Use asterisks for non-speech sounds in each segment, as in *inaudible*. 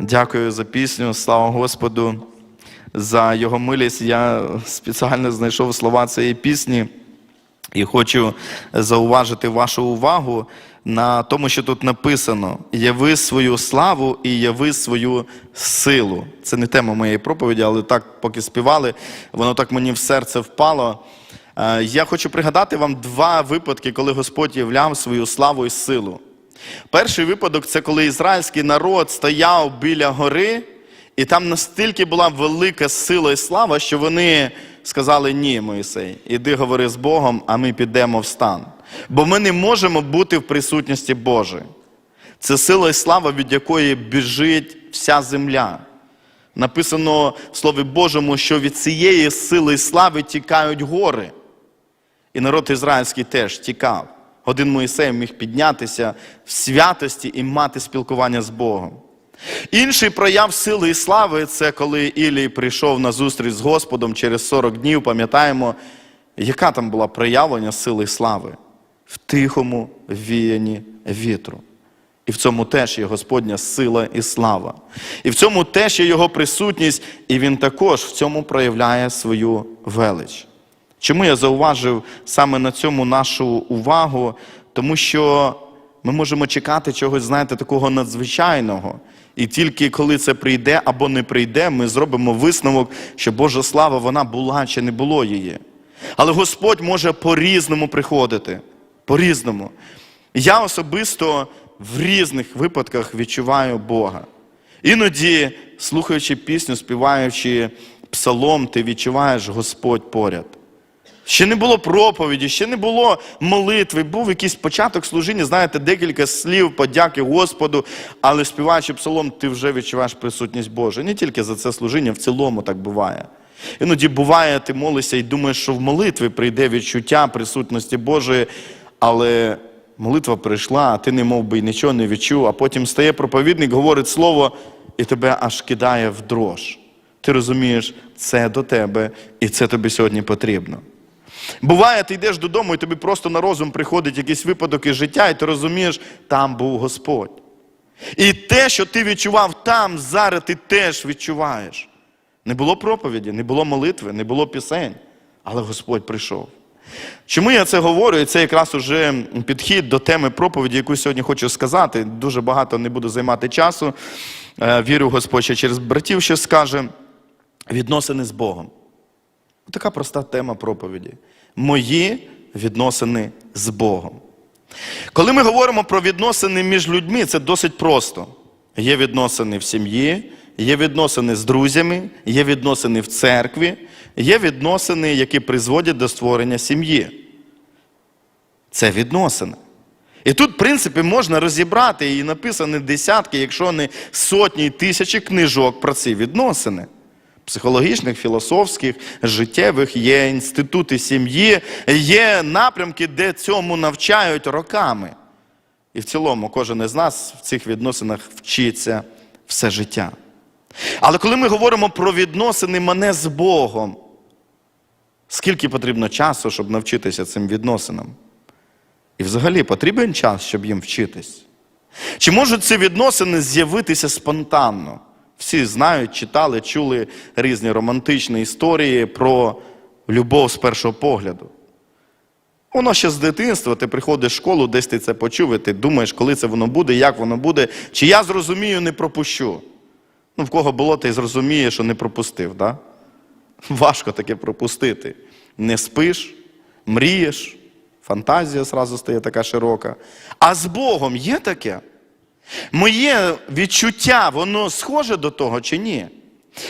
Дякую за пісню. Слава Господу за його милість. Я спеціально знайшов слова цієї пісні і хочу зауважити вашу увагу на тому, що тут написано: яви свою славу і яви свою силу. Це не тема моєї проповіді, але так, поки співали, воно так мені в серце впало. Е, Я хочу пригадати вам два випадки, коли Господь являв свою славу і силу. Перший випадок це коли ізраїльський народ стояв біля гори, і там настільки була велика сила і слава, що вони сказали: ні, Моїсей, іди говори з Богом, а ми підемо в стан. Бо ми не можемо бути в присутності Божої. Це сила і слава, від якої біжить вся земля. Написано в Слові Божому, що від цієї сили і слави тікають гори. І народ ізраїльський теж тікав. Один Моїсей міг піднятися в святості і мати спілкування з Богом. Інший прояв сили і слави це коли Ілій прийшов на зустріч з Господом через 40 днів, пам'ятаємо, яка там була проявлення сили і слави? В тихому віянні вітру. І в цьому теж є Господня сила і слава. І в цьому теж є Його присутність, і Він також в цьому проявляє свою велич. Чому я зауважив саме на цьому нашу увагу? Тому що ми можемо чекати чогось, знаєте, такого надзвичайного. І тільки коли це прийде або не прийде, ми зробимо висновок, що Божа слава вона була чи не було її. Але Господь може по-різному приходити. По-різному. Я особисто в різних випадках відчуваю Бога. Іноді, слухаючи пісню, співаючи псалом, ти відчуваєш Господь поряд. Ще не було проповіді, ще не було молитви, був якийсь початок служіння, знаєте, декілька слів, подяки Господу, але співаючи псалом, ти вже відчуваєш присутність Божу. Не тільки за це служіння, в цілому так буває. Іноді буває, ти молишся і думаєш, що в молитві прийде відчуття присутності Божої, але молитва прийшла, а ти не мов би нічого не відчув, а потім стає проповідник, говорить слово, і тебе аж кидає в дрож. Ти розумієш, це до тебе, і це тобі сьогодні потрібно. Буває, ти йдеш додому, і тобі просто на розум приходить якийсь випадок із життя, і ти розумієш, там був Господь. І те, що ти відчував там, зараз ти теж відчуваєш. Не було проповіді, не було молитви, не було пісень, але Господь прийшов. Чому я це говорю? І це якраз уже підхід до теми проповіді, яку сьогодні хочу сказати. Дуже багато не буду займати часу. Е, Вірю, Господь ще через братів ще скаже. Відносини з Богом. Така проста тема проповіді. Мої відносини з Богом. Коли ми говоримо про відносини між людьми, це досить просто. Є відносини в сім'ї, є відносини з друзями, є відносини в церкві, є відносини, які призводять до створення сім'ї. Це відносини. І тут, в принципі, можна розібрати і написані десятки, якщо не сотні і тисячі книжок про ці відносини психологічних, філософських, життєвих, є інститути сім'ї, є напрямки, де цьому навчають роками. І в цілому кожен із нас в цих відносинах вчиться все життя. Але коли ми говоримо про відносини мене з Богом, скільки потрібно часу, щоб навчитися цим відносинам? І взагалі потрібен час, щоб їм вчитись? Чи можуть ці відносини з'явитися спонтанно? Всі знають, читали, чули різні романтичні історії про любов з першого погляду. Воно ще з дитинства, ти приходиш в школу, десь ти це почув, і ти думаєш, коли це воно буде, як воно буде, чи я зрозумію, не пропущу. Ну, в кого було, ти зрозуміє, що не пропустив. Да? Важко таке пропустити. Не спиш, мрієш, фантазія зразу стає така широка. А з Богом є таке? Моє відчуття, воно схоже до того чи ні?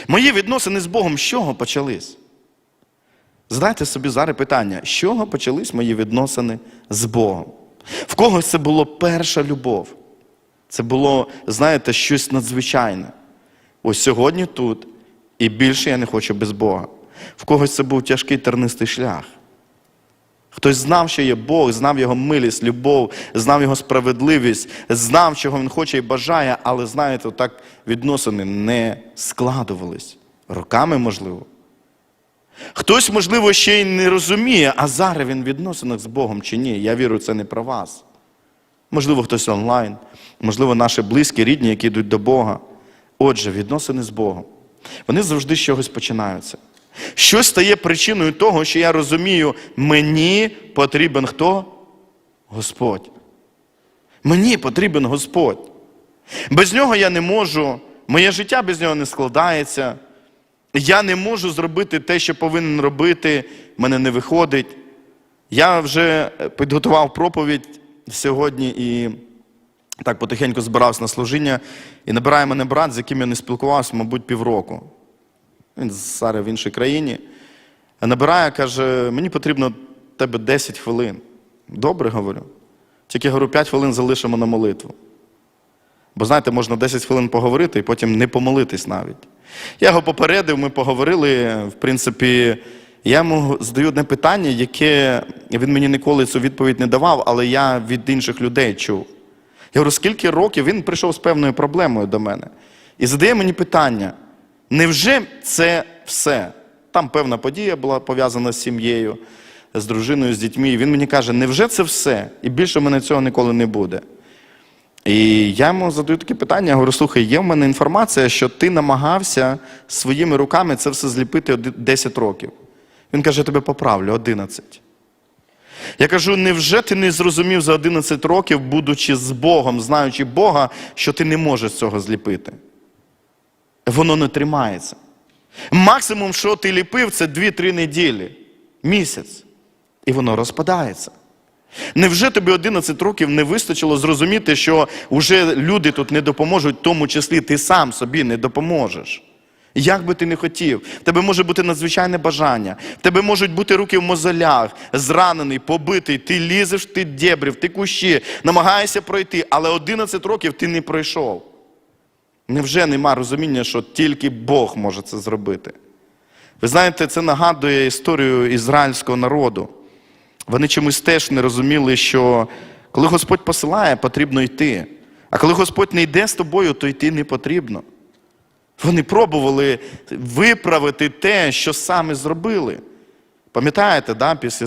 Мої відносини з Богом з чого почались? Задайте собі зараз питання, з чого почались мої відносини з Богом? В когось це було перша любов. Це було, знаєте, щось надзвичайне. Ось сьогодні тут, і більше я не хочу без Бога. В когось це був тяжкий тернистий шлях. Хтось знав, що є Бог, знав його милість, любов, знав його справедливість, знав, чого він хоче і бажає, але, знаєте, так відносини не складувались. Роками, можливо. Хтось, можливо, ще й не розуміє, а зараз він в відносинах з Богом чи ні. Я вірю, це не про вас. Можливо, хтось онлайн, можливо, наші близькі, рідні, які йдуть до Бога. Отже, відносини з Богом. Вони завжди з чогось починаються. Щось стає причиною того, що я розумію, мені потрібен хто? Господь. Мені потрібен Господь. Без нього я не можу, моє життя без нього не складається. Я не можу зробити те, що повинен робити, мене не виходить. Я вже підготував проповідь сьогодні і так потихеньку збирався на служіння. І набирає мене брат, з яким я не спілкувався, мабуть, півроку. Він зараз в іншій країні. Набирає, каже, мені потрібно тебе 10 хвилин. Добре, говорю. Тільки говорю, 5 хвилин залишимо на молитву. Бо знаєте, можна 10 хвилин поговорити і потім не помолитись навіть. Я його попередив, ми поговорили. В принципі, я йому задаю одне питання, яке він мені ніколи цю відповідь не давав, але я від інших людей чув. Я говорю, скільки років він прийшов з певною проблемою до мене і задає мені питання: невже це все? Там певна подія була пов'язана з сім'єю, з дружиною, з дітьми. І він мені каже, невже це все? І більше в мене цього ніколи не буде. І я йому задаю таке питання, я говорю, слухай, є в мене інформація, що ти намагався своїми руками це все зліпити 10 років. Він каже, я тебе поправлю, 11. Я кажу, невже ти не зрозумів за 11 років, будучи з Богом, знаючи Бога, що ти не можеш цього зліпити? Воно не тримається. Максимум, що ти ліпив, це 2-3 неділі, місяць. І воно розпадається. Невже тобі 11 років не вистачило зрозуміти, що вже люди тут не допоможуть, в тому числі ти сам собі не допоможеш? Як би ти не хотів, тебе може бути надзвичайне бажання, в тебе можуть бути руки в мозолях, зранений, побитий, ти лізеш, ти дєбрів, ти кущі, намагаєшся пройти, але 11 років ти не пройшов. Невже нема розуміння, що тільки Бог може це зробити? Ви знаєте, це нагадує історію ізраїльського народу. Вони чомусь теж не розуміли, що коли Господь посилає, потрібно йти. А коли Господь не йде з тобою, то йти не потрібно. Вони пробували виправити те, що саме зробили. Пам'ятаєте, да, після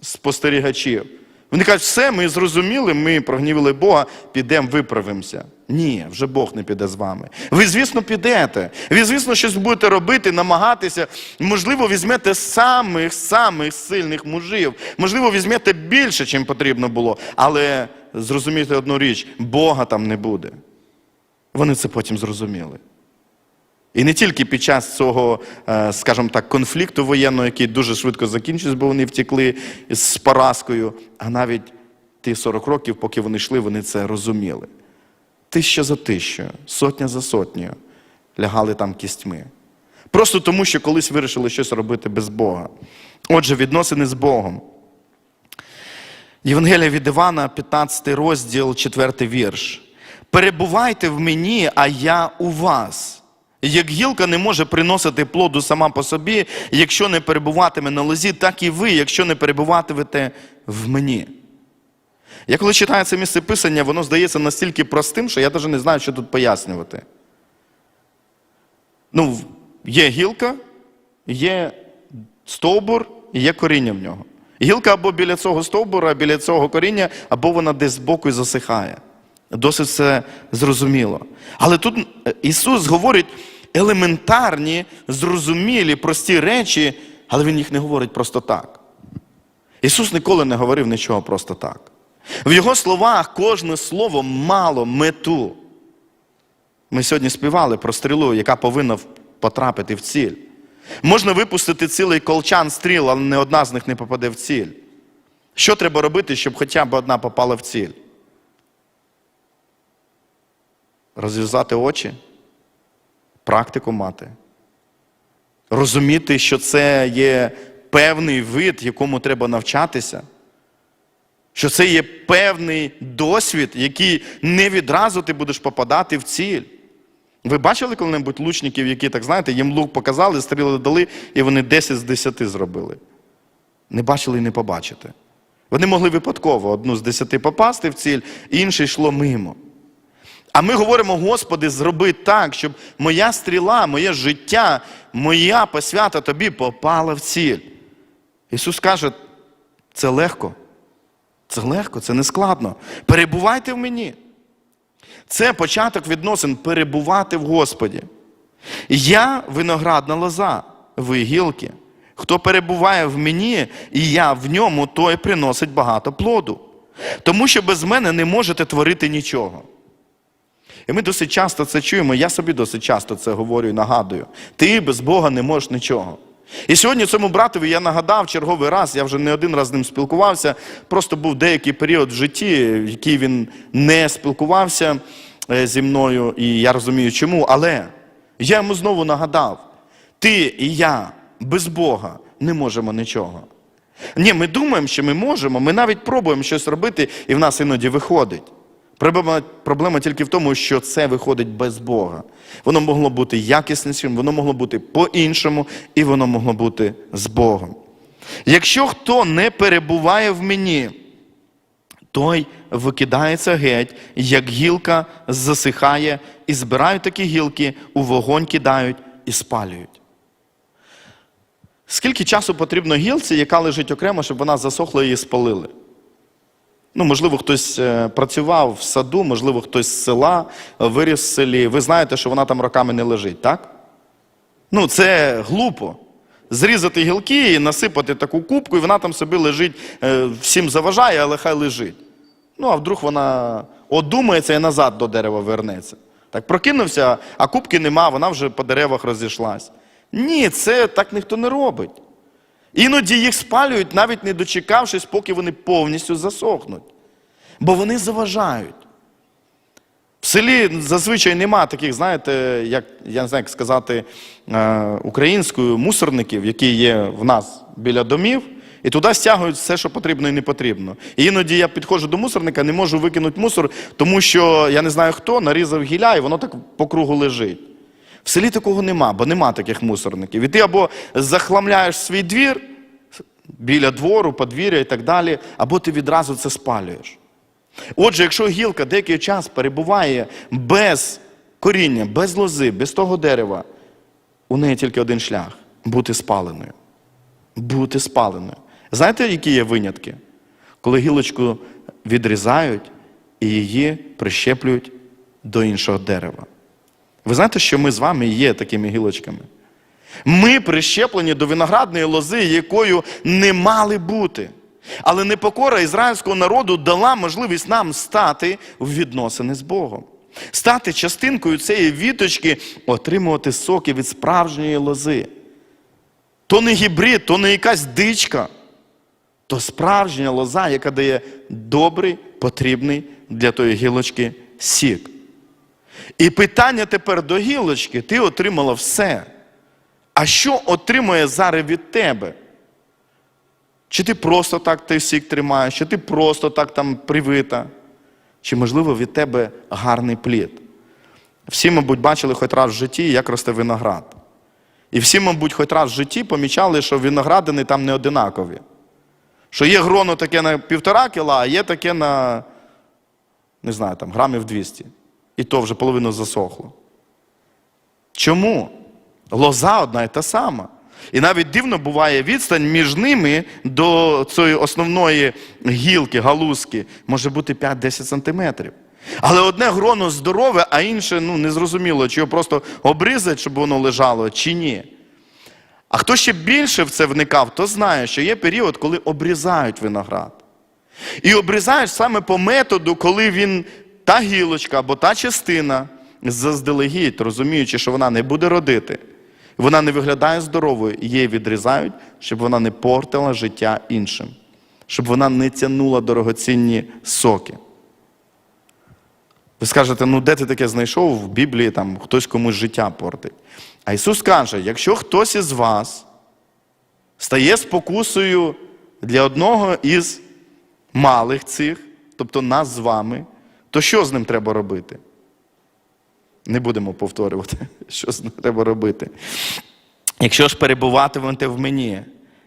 спостерігачів? Вони кажуть, все, ми зрозуміли, ми прогнівили Бога, підемо виправимося. Ні, вже Бог не піде з вами. Ви, звісно, підете. Ви, звісно, щось будете робити, намагатися. Можливо, візьмете самих самих сильних мужів. Можливо, візьмете більше, чим потрібно було. Але зрозумійте одну річ: Бога там не буде. Вони це потім зрозуміли. І не тільки під час цього, е, скажімо так, конфлікту воєнного, який дуже швидко закінчився, бо вони втекли з поразкою, а навіть ті 40 років, поки вони йшли, вони це розуміли. Тисяча за тисячою, сотня за сотнею лягали там кістьми. Просто тому, що колись вирішили щось робити без Бога. Отже, відносини з Богом. Євангелія від Івана, 15 розділ, 4 вірш. Перебувайте в мені, а я у вас. Як гілка не може приносити плоду сама по собі, якщо не перебуватиме на лозі, так і ви, якщо не перебуватимете в мені. Я коли читаю це місце писання, воно здається настільки простим, що я навіть не знаю, що тут пояснювати. Ну, є гілка, є стовбур є коріння в нього. Гілка або біля цього стовбура, біля цього коріння, або вона десь збоку і засихає. Досить все зрозуміло. Але тут е, Ісус говорить елементарні, зрозумілі, прості речі, але Він їх не говорить просто так. Ісус ніколи не говорив нічого просто так. В Його словах кожне слово мало мету. Ми сьогодні співали про стрілу, яка повинна потрапити в ціль. Можна випустити цілий колчан стріл, але не одна з них не попаде в ціль. Що треба робити, щоб хоча б одна попала в ціль? Розв'язати очі, практику мати. Розуміти, що це є певний вид, якому треба навчатися. Що це є певний досвід, який не відразу ти будеш попадати в ціль. Ви бачили коли-небудь лучників, які, так знаєте, їм лук показали, стріли дали, і вони 10 з 10 зробили. Не бачили і не побачите. Вони могли випадково одну з 10 попасти в ціль, інше йшло мимо. А ми говоримо, Господи, зроби так, щоб моя стріла, моє життя, моя посвята тобі попала в ціль. Ісус каже, це легко. Це легко, це не складно. Перебувайте в мені. Це початок відносин перебувати в Господі. Я виноградна лоза, ви гілки. Хто перебуває в мені, і я в ньому, той приносить багато плоду. Тому що без мене не можете творити нічого. І ми досить часто це чуємо, я собі досить часто це говорю і нагадую. Ти без Бога не можеш нічого. І сьогодні цьому братові я нагадав черговий раз, я вже не один раз з ним спілкувався, просто був деякий період в житті, в який він не спілкувався е, зі мною, і я розумію чому. Але я йому знову нагадав: ти і я без Бога не можемо нічого. Ні, ми думаємо, що ми можемо, ми навіть пробуємо щось робити, і в нас іноді виходить. Проблема, проблема тільки в тому, що це виходить без Бога. Воно могло бути якіснішим, воно могло бути по-іншому, і воно могло бути з Богом. Якщо хто не перебуває в мені, той викидається геть, як гілка засихає, і збирають такі гілки, у вогонь кидають і спалюють. Скільки часу потрібно гілці, яка лежить окремо, щоб вона засохла і її спалили? Ну, можливо, хтось е, працював в саду, можливо, хтось з села, е, виріс в селі. Ви знаєте, що вона там роками не лежить, так? Ну, це глупо. Зрізати гілки і насипати таку кубку, і вона там собі лежить, е, всім заважає, але хай лежить. Ну, а вдруг вона одумається і назад до дерева вернеться. Так прокинувся, а кубки нема, вона вже по деревах розійшлась. Ні, це так ніхто не робить. Іноді їх спалюють, навіть не дочекавшись, поки вони повністю засохнуть. Бо вони заважають. В селі зазвичай нема таких, знаєте, як я не знаю, як сказати е, українською мусорників, які є в нас біля домів, і туди стягують все, що потрібно і не потрібно. І іноді я підходжу до мусорника, не можу викинути мусор, тому що я не знаю хто нарізав гілля, і воно так по кругу лежить. В селі такого нема, бо нема таких мусорників. І ти або захламляєш свій двір біля двору, подвір'я і так далі, або ти відразу це спалюєш. Отже, якщо гілка деякий час перебуває без коріння, без лози, без того дерева, у неї тільки один шлях бути спаленою. Бути спаленою. Знаєте, які є винятки? Коли гілочку відрізають і її прищеплюють до іншого дерева. Ви знаєте, що ми з вами є такими гілочками? Ми прищеплені до виноградної лози, якою не мали бути. Але непокора ізраїльського народу дала можливість нам стати в відносини з Богом. Стати частинкою цієї віточки, отримувати соки від справжньої лози. То не гібрид, то не якась дичка, то справжня лоза, яка дає добрий, потрібний для тої гілочки сік. І питання тепер до гілочки: ти отримала все. А що отримує зараз від тебе? Чи ти просто так той сік тримаєш, чи ти просто так там привита? Чи, можливо, від тебе гарний плід? Всі, мабуть, бачили хоч раз в житті, як росте виноград. І всі, мабуть, хоч раз в житті помічали, що виноградини там не одинакові. Що є гроно таке на півтора кіла, а є таке на, не знаю, там, грамів 200. І то вже половину засохло. Чому? Лоза одна і та сама. І навіть дивно буває відстань між ними до цієї основної гілки, галузки, може бути 5-10 сантиметрів. Але одне гроно здорове, а інше ну, незрозуміло, чи його просто обрізать, щоб воно лежало, чи ні. А хто ще більше в це вникав, то знає, що є період, коли обрізають виноград. І обрізають саме по методу, коли він та гілочка або та частина заздалегідь, розуміючи, що вона не буде родити, вона не виглядає здоровою, її відрізають, щоб вона не портила життя іншим, щоб вона не тягнула дорогоцінні соки. Ви скажете, ну де ти таке знайшов в Біблії, там хтось комусь життя портить. А Ісус каже, якщо хтось із вас стає спокусою для одного із малих цих, тобто нас з вами, то що з ним треба робити? Не будемо повторювати, *laughs* що з ним треба робити. Якщо ж перебуватимете в мені,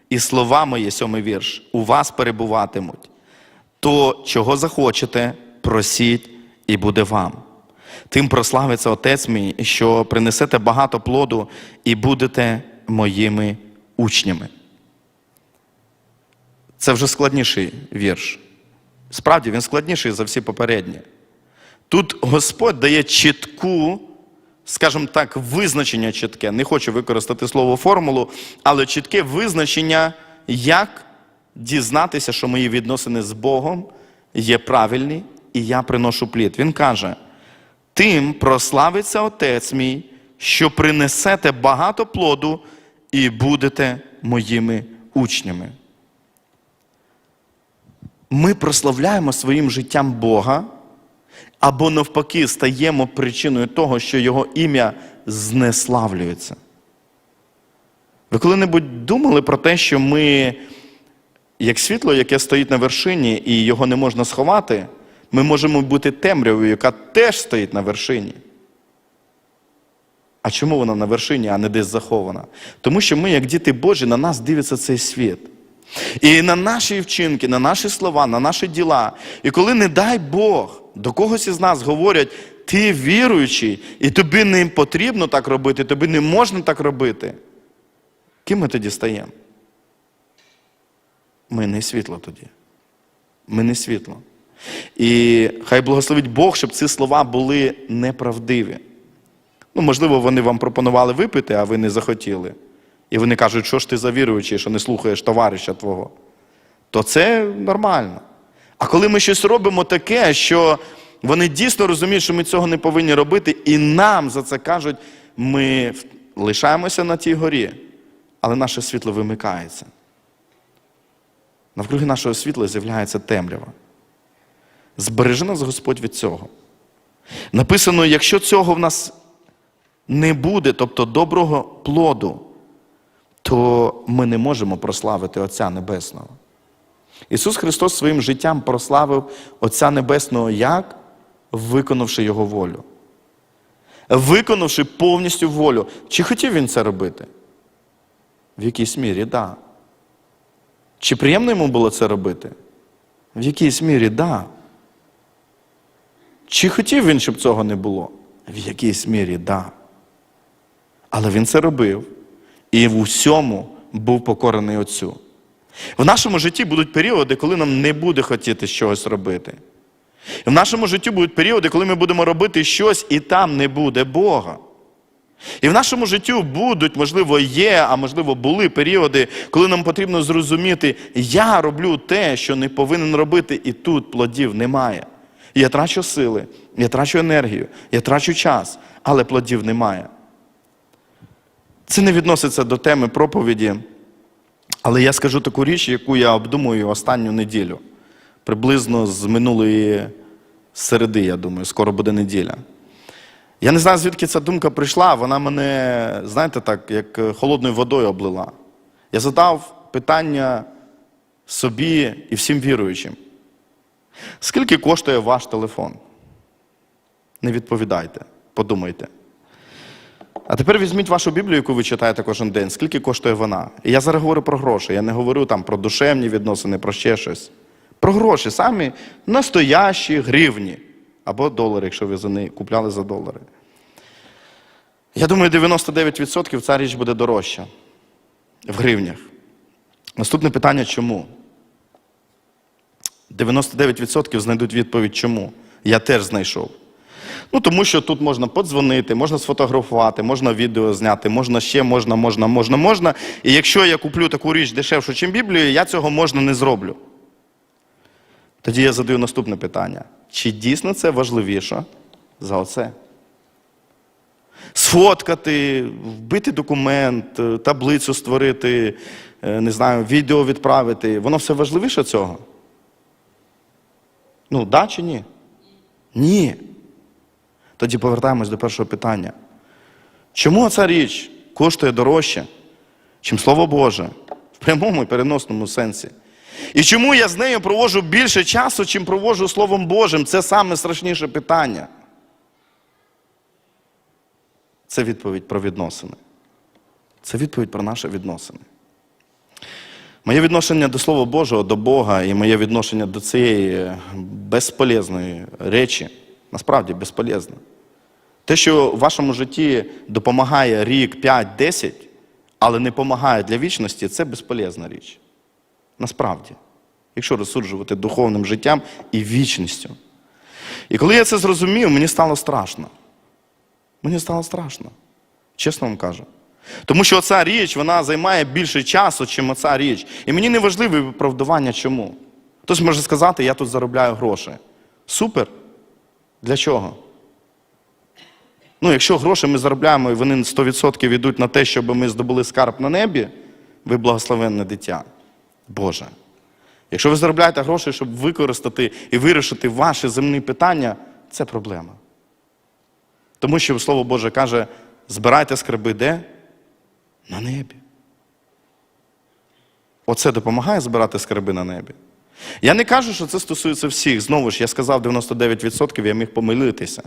і слова мої, сьомий вірш, у вас перебуватимуть, то чого захочете, просіть, і буде вам. Тим прославиться Отець мій, що принесете багато плоду і будете моїми учнями. Це вже складніший вірш. Справді, він складніший за всі попередні. Тут Господь дає чітку, скажімо так, визначення чітке. Не хочу використати слово формулу, але чітке визначення, як дізнатися, що мої відносини з Богом є правильні, і я приношу плід. Він каже: тим прославиться Отець мій, що принесете багато плоду і будете моїми учнями. Ми прославляємо своїм життям Бога, або навпаки стаємо причиною того, що Його ім'я знеславлюється. Ви коли-небудь думали про те, що ми, як світло, яке стоїть на вершині, і його не можна сховати, ми можемо бути темрявою, яка теж стоїть на вершині. А чому вона на вершині, а не десь захована? Тому що ми, як діти Божі, на нас дивиться цей світ. І на наші вчинки, на наші слова, на наші діла. І коли, не дай Бог, до когось із нас говорять, ти віруючий, і тобі не потрібно так робити, тобі не можна так робити. Ким ми тоді стаємо? Ми не світло тоді. Ми не світло. І хай благословить Бог, щоб ці слова були неправдиві. Ну, можливо, вони вам пропонували випити, а ви не захотіли. І вони кажуть, що ж ти за віруючий, що не слухаєш товариша твого. То це нормально. А коли ми щось робимо таке, що вони дійсно розуміють, що ми цього не повинні робити, і нам за це кажуть, ми лишаємося на тій горі, але наше світло вимикається. Навкруги нашого світла з'являється темрява. Збережи нас Господь від цього. Написано, якщо цього в нас не буде, тобто доброго плоду, то ми не можемо прославити Отця Небесного. Ісус Христос своїм життям прославив Отця Небесного як? Виконавши Його волю. Виконавши повністю волю. Чи хотів він це робити? В якійсь мірі, так. Да. Чи приємно йому було це робити? В якійсь мірі, так. Да. Чи хотів він, щоб цього не було? В якійсь мірі, так. Да. Але він це робив і в усьому був покорений Отцю. В нашому житті будуть періоди, коли нам не буде хотіти щось робити. В нашому житті будуть періоди, коли ми будемо робити щось, і там не буде Бога. І в нашому житті будуть, можливо, є, а можливо, були періоди, коли нам потрібно зрозуміти, я роблю те, що не повинен робити, і тут плодів немає. Я трачу сили, я трачу енергію, я трачу час, але плодів немає. Це не відноситься до теми проповіді, але я скажу таку річ, яку я обдумую останню неділю. Приблизно з минулої середи, я думаю, скоро буде неділя. Я не знаю, звідки ця думка прийшла, вона мене, знаєте, так, як холодною водою облила. Я задав питання собі і всім віруючим. Скільки коштує ваш телефон? Не відповідайте, подумайте. А тепер візьміть вашу Біблію, яку ви читаєте кожен день, скільки коштує вона. І я зараз говорю про гроші. Я не говорю там про душевні відносини, про ще щось. Про гроші, самі настоящі гривні. Або долари, якщо ви за неї купляли за долари. Я думаю, 99% ця річ буде дорожча в гривнях. Наступне питання чому? 99% знайдуть відповідь чому. Я теж знайшов. Ну, тому що тут можна подзвонити, можна сфотографувати, можна відео зняти, можна ще, можна, можна, можна, можна. І якщо я куплю таку річ дешевшу, ніж Біблію, я цього можна не зроблю. Тоді я задаю наступне питання: чи дійсно це важливіше за оце? Сфоткати, вбити документ, таблицю створити, не знаю, відео відправити. Воно все важливіше цього? Ну, да чи ні? Ні. Тоді повертаємось до першого питання. Чому ця річ коштує дорожче, чим Слово Боже, в прямому і переносному сенсі? І чому я з нею проводжу більше часу, чим проводжу Словом Божим? Це саме страшніше питання. Це відповідь про відносини. Це відповідь про наші відносини. Моє відношення до Слова Божого, до Бога і моє відношення до цієї безполезної речі насправді безполезне. Те, що в вашому житті допомагає рік, 5, 10, але не допомагає для вічності, це безполезна річ. Насправді, якщо розсуджувати духовним життям і вічністю. І коли я це зрозумів, мені стало страшно. Мені стало страшно. Чесно вам кажу. Тому що оця річ, вона займає більше часу, ніж оця річ. І мені не важливе виправдування чому. Хтось може сказати, я тут заробляю гроші. Супер. Для чого? Ну, якщо гроші ми заробляємо і вони 100% йдуть на те, щоб ми здобули скарб на небі, ви благословенне дитя. Боже. Якщо ви заробляєте гроші, щоб використати і вирішити ваші земні питання, це проблема. Тому що Слово Боже каже, збирайте скарби де? На небі. Оце допомагає збирати скарби на небі. Я не кажу, що це стосується всіх. Знову ж, я сказав 99%, я міг помилитися.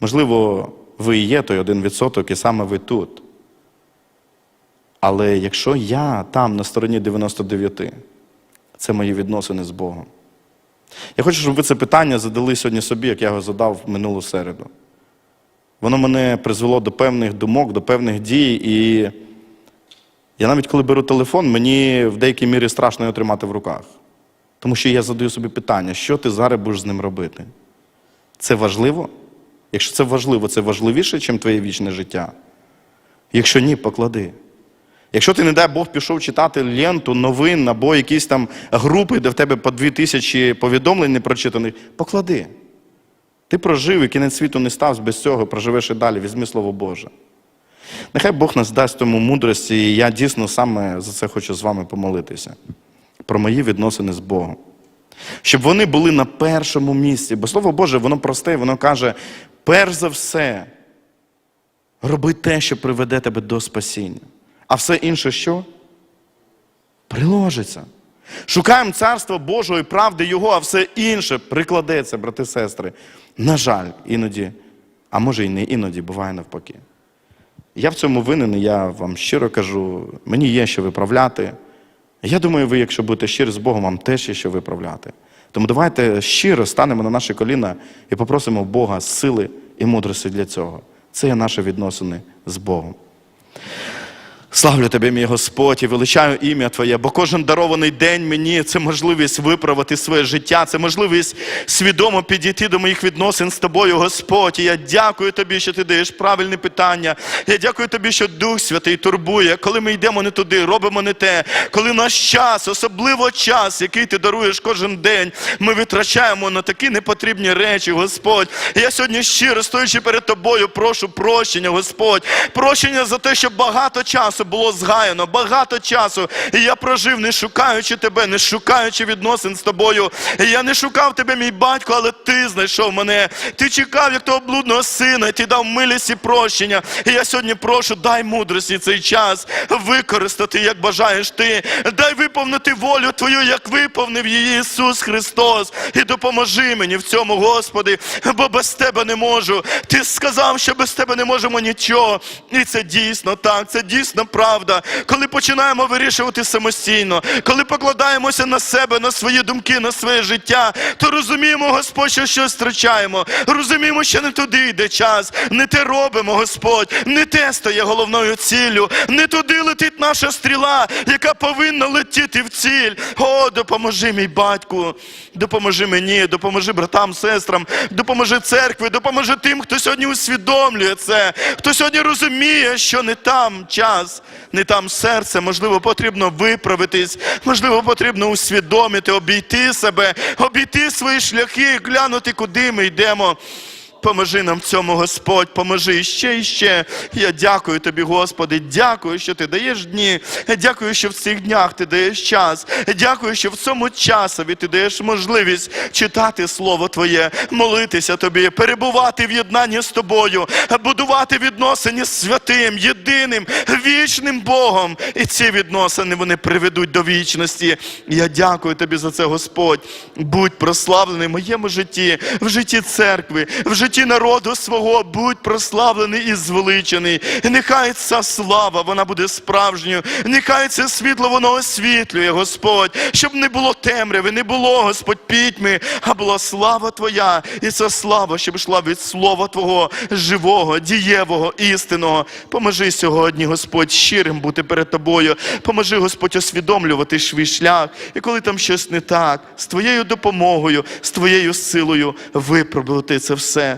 Можливо, ви і є той 1%, і саме ви тут. Але якщо я там на стороні 99, це мої відносини з Богом. Я хочу, щоб ви це питання задали сьогодні собі, як я його задав в минулу середу. Воно мене призвело до певних думок, до певних дій. І я навіть коли беру телефон, мені в деякій мірі страшно його тримати в руках. Тому що я задаю собі питання, що ти зараз будеш з ним робити? Це важливо? Якщо це важливо, це важливіше, ніж твоє вічне життя. Якщо ні, поклади. Якщо ти, не дай Бог, пішов читати ленту, новин або якісь там групи, де в тебе по дві тисячі повідомлень не прочитаних, поклади. Ти прожив і кінець світу не став без цього, проживеш і далі, візьми Слово Боже. Нехай Бог нас дасть тому мудрості, і я дійсно саме за це хочу з вами помолитися. Про мої відносини з Богом. Щоб вони були на першому місці. Бо Слово Боже, воно просте, воно каже: перш за все, роби те, що приведе тебе до спасіння. А все інше що? Приложиться. Шукаємо царство Божого і правди Його, а все інше прикладеться, брати і сестри. На жаль, іноді, а може і не іноді, буває навпаки. Я в цьому винен, я вам щиро кажу, мені є що виправляти. Я думаю, ви, якщо будете щирі з Богом, вам теж є що виправляти. Тому давайте щиро станемо на наші коліна і попросимо Бога сили і мудрості для цього. Це є наші відносини з Богом. Славлю тебе, мій Господь, і величаю ім'я Твоє, бо кожен дарований день мені це можливість виправити своє життя, це можливість свідомо підійти до моїх відносин з тобою, Господь. І я дякую тобі, що ти даєш правильне питання. Я дякую тобі, що Дух Святий турбує, коли ми йдемо не туди, робимо не те, коли наш час, особливо час, який ти даруєш кожен день, ми витрачаємо на такі непотрібні речі, Господь. І я сьогодні щиро стоячи перед тобою, прошу прощення, Господь, прощення за те, що багато часу було згаяно, багато часу. І я прожив, не шукаючи тебе, не шукаючи відносин з тобою. І я не шукав тебе, мій батько, але ти знайшов мене. Ти чекав, як того блудного сина, і ти дав милість і прощення. І я сьогодні прошу, дай мудрості цей час використати, як бажаєш ти. Дай виповнити волю Твою, як виповнив її Ісус Христос. І допоможи мені в цьому, Господи, бо без тебе не можу. Ти сказав, що без тебе не можемо нічого. І це дійсно так, це дійсно правда. Коли починаємо вирішувати самостійно, коли покладаємося на себе, на свої думки, на своє життя, то розуміємо, Господь, що щось втрачаємо. Розуміємо, що не туди йде час, не те робимо, Господь, не те стає головною ціллю, не туди летить наша стріла, яка повинна летіти в ціль. О, допоможи, мій батьку, допоможи мені, допоможи братам, сестрам, допоможи церкві, допоможи тим, хто сьогодні усвідомлює це, хто сьогодні розуміє, що не там час, не там серце, можливо, потрібно виправитись, можливо, потрібно усвідомити, обійти себе, обійти свої шляхи, глянути, куди ми йдемо. Поможи нам в цьому, Господь, поможи ще і ще. Я дякую тобі, Господи, дякую, що ти даєш дні. Дякую, що в цих днях ти даєш час. Дякую, що в цьому часові ти даєш можливість читати Слово Твоє, молитися тобі, перебувати в єднанні з тобою, будувати відносини з святим, єдиним, вічним Богом. І ці відносини вони приведуть до вічності. Я дякую тобі за це, Господь. Будь прославлений в моєму житті, в житті церкви, в житті житті народу свого будь прославлений і звеличений. Нехай ця слава, вона буде справжньою. Нехай це світло, воно освітлює, Господь, щоб не було темряви, не було, Господь, пітьми, а була слава Твоя. І ця слава, щоб йшла від слова Твого живого, дієвого, істинного. Поможи сьогодні, Господь, щирим бути перед Тобою. Поможи, Господь, усвідомлювати свій шлях. І коли там щось не так, з Твоєю допомогою, з Твоєю силою виправити це все